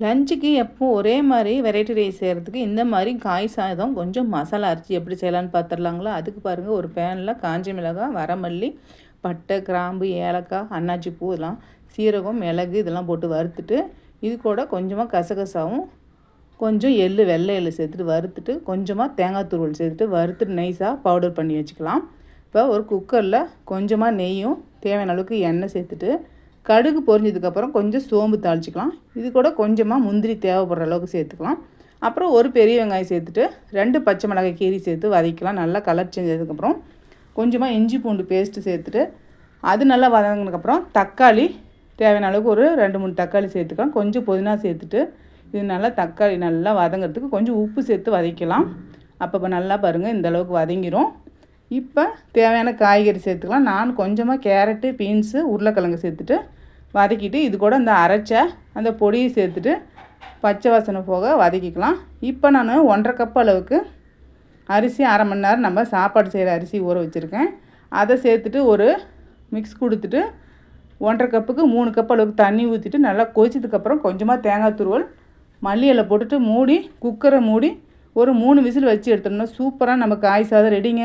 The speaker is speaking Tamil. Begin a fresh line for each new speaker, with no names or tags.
லஞ்சுக்கு எப்போ ஒரே மாதிரி வெரைட்டி ரைஸ் செய்கிறதுக்கு இந்த மாதிரி காய் சாதம் கொஞ்சம் மசாலா அரைச்சி எப்படி செய்யலான்னு பார்த்துடலாங்களா அதுக்கு பாருங்கள் ஒரு பேனில் காஞ்ச மிளகாய் வரமல்லி பட்டை கிராம்பு ஏலக்காய் அன்னாச்சி பூ இதெல்லாம் சீரகம் மிளகு இதெல்லாம் போட்டு வறுத்துட்டு இது கூட கொஞ்சமாக கசகசாவும் கொஞ்சம் எள்ளு வெள்ளை எள்ளு சேர்த்துட்டு வறுத்துட்டு கொஞ்சமாக தேங்காய் துருவல் சேர்த்துட்டு வறுத்துட்டு நைஸாக பவுடர் பண்ணி வச்சுக்கலாம். இப்போ ஒரு குக்கரில் கொஞ்சமாக நெய்யும் தேவையான அளவுக்கு எண்ணெய் சேர்த்துட்டு கடுகு பொரிஞ்சதுக்கப்புறம் கொஞ்சம் சோம்பு தாளிச்சிக்கலாம். இது கூட கொஞ்சமாக முந்திரி தேவைப்படுற அளவுக்கு சேர்த்துக்கலாம். அப்புறம் ஒரு பெரிய வெங்காயம் சேர்த்துட்டு ரெண்டு பச்சை மிளகாய் கீரி சேர்த்து வதக்கலாம் நல்லா கலர் செஞ்சதுக்கப்புறம் கொஞ்சமாக இஞ்சி பூண்டு பேஸ்ட்டு சேர்த்துட்டு அது நல்லா வதங்கினதுக்கப்புறம் தக்காளி தேவையான அளவுக்கு ஒரு ரெண்டு மூணு தக்காளி சேர்த்துக்கலாம். கொஞ்சம் புதினா சேர்த்துட்டு இது நல்லா தக்காளி நல்லா வதங்கிறதுக்கு கொஞ்சம் உப்பு சேர்த்து வதக்கலாம் அப்போ நல்லா பாருங்கள் இந்த அளவுக்கு வதங்கிரும். இப்போ தேவையான காய்கறி சேர்த்துக்கலாம். நான் கொஞ்சமாக கேரட்டு பீன்ஸு உருளைக்கிழங்கு சேர்த்துட்டு வதக்கிட்டு இது கூட இந்த அரைச்ச அந்த பொடியை சேர்த்துட்டு பச்சை வாசனை போக வதக்கிக்கலாம். இப்போ நான் ஒன்றரை கப் அளவுக்கு அரிசி அரை மணி நேரம் நம்ம சாப்பாடு செய்கிற அரிசி ஊற வச்சுருக்கேன். அதை சேர்த்துட்டு ஒரு மிக்ஸ் கொடுத்துட்டு ஒன்றரை கப்புக்கு மூணு கப் அளவுக்கு தண்ணி ஊற்றிட்டு நல்லா கொதிச்சதுக்கப்புறம் கொஞ்சமாக தேங்காய் துருவல் மல்லி போட்டுட்டு மூடி குக்கரை மூடி ஒரு மூணு விசில் வச்சு எடுத்தோம்னா சூப்பராக நம்ம காய் சாதம் ரெடிங்க